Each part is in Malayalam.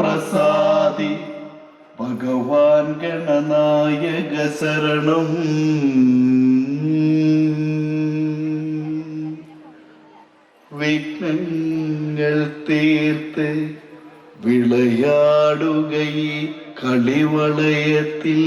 പ്രസാദി. ഭഗവാൻ ഗണനായക ശരണം. വിഘ്നങ്ങൾ തീർത്ത് വിളയാടുക ഈ കളിവളയത്തിൽ.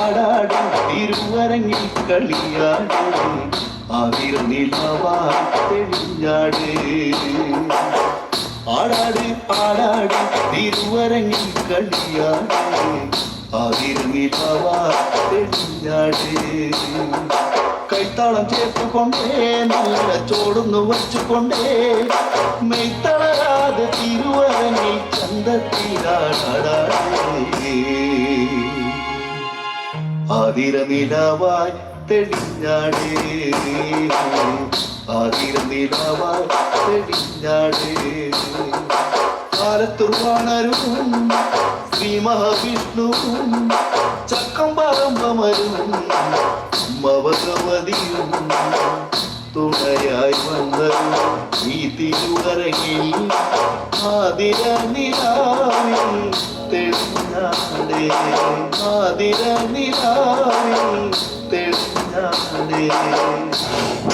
ആടാട് തിരുവരങ്ങി തിരുവരങ്ങിൽ കളിയാട് ആതിര നിലവാ തെളിഞ്ഞാട്. ആടാട് ആടാട് തിരുവരങ്ങിൽ കളിയാട് ആതിര നിലവാ തെളിഞ്ഞാട്. കൈത്താളം ചേർത്തുകൊണ്ടേ നല്ല ചോടുന്നു വച്ചുകൊണ്ടേ മെയ്ത്തളരാതെ തിരുവരങ്ങിൽ ചന്തത്തിലാടാടേ. ആതിര നിലവായി തെളിഞ്ഞാടേ ആതിര നിലവായി തെളിഞ്ഞാടേ കാലത്തുർവാണരും ശ്രീ മഹാവിഷ്ണുവും ചക്കം പറമ്പമരും ഭഗവതിയും തുണയായി വന്നത് ഈ തിരുവരങ്ങിൽ ആതിര നിലാവിൽ തെളിഞ്ഞാടേ ആതിര നിലാവിൽ തെളിഞ്ഞാടേ